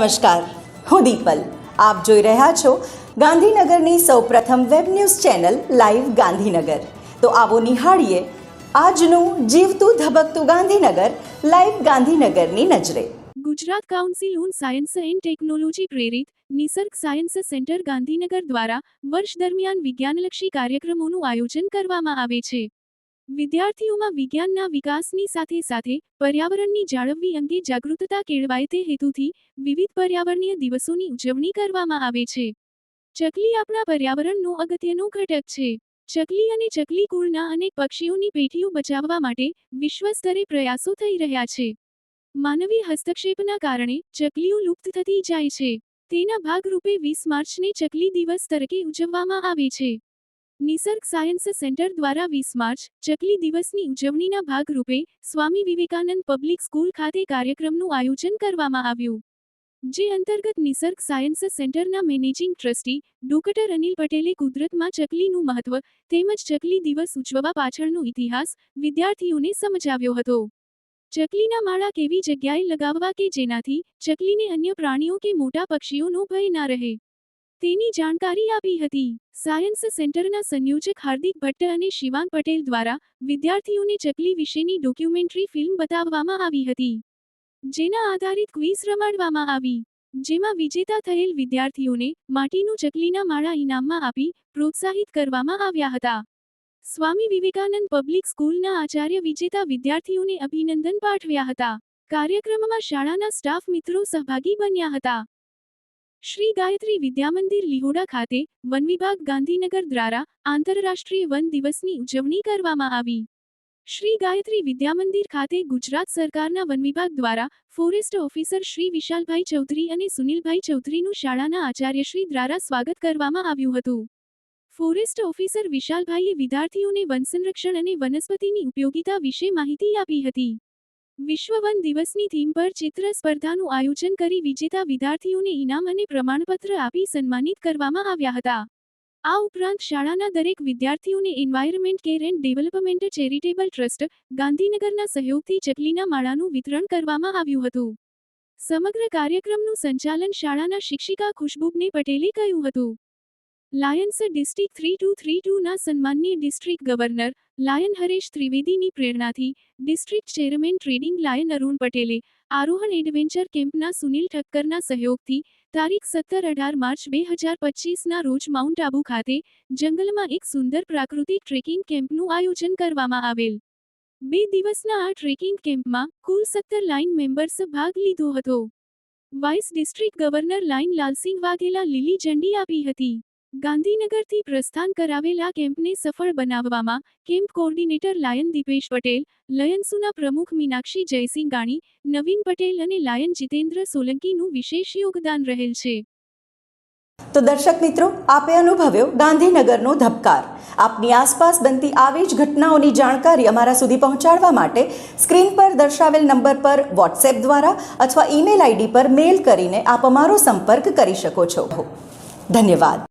નમસ્કાર, હું દીપલ. આપ જોઈ રહ્યા છો ગાંધીનગરની સૌપ્રથમ web news channel live Gandhinagar. તો આવો નિહાળીએ આજનું જીવતું ધબકતું ગાંધીનગર, લાઈવ ગાંધીનગરની નજરે. Gujarat council on science and technology પ્રેરિત નિસર્ગ સાયન્સ સેન્ટર ગાંધીનગર દ્વારા વર્ષ દરમિયાન વિજ્ઞાનલક્ષી કાર્યક્રમોનું આયોજન કરવામાં આવે છે. વિદ્યાર્થીઓમાં વિજ્ઞાનના વિકાસની સાથે સાથે પર્યાવરણની જાળવણી અંગે જાગૃતતા કેળવાય તે હેતુથી વિવિધ પર્યાવરણીય દિવસોની ઉજવણી કરવામાં આવે છે. ચકલી આપણા પર્યાવરણનો અગત્યનો ઘટક છે. ચકલી અને ચકલી કુળના અનેક પક્ષીઓની પેઢીઓ બચાવવા માટે વિશ્વ સ્તરે પ્રયાસો થઈ રહ્યા છે. માનવી હસ્તક્ષેપના કારણે ચકલીઓ લુપ્ત થતી જાય છે. તેના ભાગરૂપે વીસ માર્ચને ચકલી દિવસ તરીકે ઉજવવામાં આવે છે. નિસર્ગ સાયન્સ સેન્ટર દ્વારા વીસ માર્ચ, ચકલી દિવસની ઉજવણીના ભાગરૂપે સ્વામી વિવેકાનંદ પબ્લિક સ્કૂલ ખાતે કાર્યક્રમનું આયોજન કરવામાં આવ્યું. જે અંતર્ગત નિસર્ગ સાયન્સ સેન્ટરના મેનેજિંગ ટ્રસ્ટી ડોક્ટર અનિલ પટેલે કુદરતમાં ચકલીનું મહત્વ તેમજ ચકલી દિવસ ઉજવવા પાછળનો ઇતિહાસ વિદ્યાર્થીઓને સમજાવ્યો હતો. ચકલીના માળા કેવી જગ્યાએ લગાવવા કે જેનાથી ચકલીને અન્ય પ્રાણીઓ કે મોટા પક્ષીઓનો ભય ના રહે? તેની જાણકારી આપી હતી. સાયન્સ સેન્ટરના સંયોજક હાર્દિક ભટ્ટ અને શિવાંગ પટેલ દ્વારા વિદ્યાર્થીઓને ચકલી વિશેની ડોક્યુમેન્ટરી ફિલ્મ બતાવવામાં આવી હતી. જેના આધારિત ક્વિઝ રમાડવામાં આવી. જેમાં વિજેતા થયેલ વિદ્યાર્થીઓને માટીનું ચકલીના માળા ઇનામમાં આપી પ્રોત્સાહિત કરવામાં આવ્યા હતા. સ્વામી વિવેકાનંદ પબ્લિક સ્કૂલના આચાર્ય વિજેતા વિદ્યાર્થીઓને અભિનંદન પાઠવ્યા હતા. કાર્યક્રમમાં શાળાના સ્ટાફ મિત્રો સહભાગી બન્યા હતા. શ્રી ગાયત્રી વિદ્યામંદિર લિહોડા ખાતે વન વિભાગ ગાંધીનગર દ્વારા આંતરરાષ્ટ્રીય વન દિવસની ઉજવણી કરવામાં આવી. શ્રી ગાયત્રી વિદ્યામંદિર ખાતે ગુજરાત સરકારના વન વિભાગ દ્વારા ફોરેસ્ટ ઓફિસર શ્રી વિશાલભાઈ ચૌધરી અને સુનિલભાઈ ચૌધરીનું શાળાના આચાર્યશ્રી દ્વારા સ્વાગત કરવામાં આવ્યું હતું. ફોરેસ્ટ ઓફિસર વિશાલભાઈએ વિદ્યાર્થીઓને વન સંરક્ષણ અને વનસ્પતિની ઉપયોગિતા વિશે માહિતી આપી હતી. વિશ્વ વન દિવસની થીમ પર ચિત્ર સ્પર્ધાનું આયોજન કરી વિજેતા વિદ્યાર્થીઓને ઇનામ અને પ્રમાણપત્ર આપી સન્માનિત કરવામાં આવ્યા હતા. આ ઉપરાંત શાળાના દરેક વિદ્યાર્થીઓને environment care and development charitable trust ગાંધીનગરના સહયોગથી ચકલીના માળાનું વિતરણ કરવામાં આવ્યું હતું. સમગ્ર કાર્યક્રમનું સંચાલન શાળાના શિક્ષિકા ખુશ્બુબને પટેલે કહ્યું હતું. Lions district three two three ટુના સન્માનની ડિસ્ટ્રિક્ટ ગવર્નર લાયન હરેશ ત્રિવેદીની પ્રેરણાથી district chairman trekking lion Arun પટેલે આરોહણ એડવેન્ચર કેમ્પના સુનિલ ઠક્કરના સહયોગથી તારીખ સત્તર અઢાર માર્ચ બે હજાર પચીસના રોજ માઉન્ટ આબુ ખાતે જંગલમાં એક સુંદર પ્રાકૃતિક ટ્રેકિંગ કેમ્પનું આયોજન કરવામાં આવેલ. બે દિવસના આ ટ્રેકિંગ કેમ્પમાં કુલ સત્તર લાઇન મેમ્બર્સ ભાગ લીધો હતો. Vice district governor lion Lalsinh Vaghela લીલી ઝંડી આપી હતી. ગાંધીનગરથી પ્રસ્થાન કરાવેલા કેમ્પને સફળ બનાવવામાં camp coordinator lion Dipesh Patel, લયન્સુના પ્રમુખ મીનાક્ષી જયસિંહ ગાણી નવીન પટેલ અને લાયન જીતેન્દ્ર સોલંકીનું વિશેષ યોગદાન રહેલ છે. તો દર્શક મિત્રો, આપે અનુભવ્યો ગાંધીનગરનો ધબકાર. આપની આસપાસ બનતી આવી જ ઘટનાઓની જાણકારી અમારા સુધી પહોંચાડવા માટે સ્ક્રીન પર દર્શાવેલ નંબર પર વોટ્સએપ દ્વારા અથવા ઈમેલ આઈડી પર મેલ કરીને આપ અમારો સંપર્ક કરી શકો છો. ધન્યવાદ.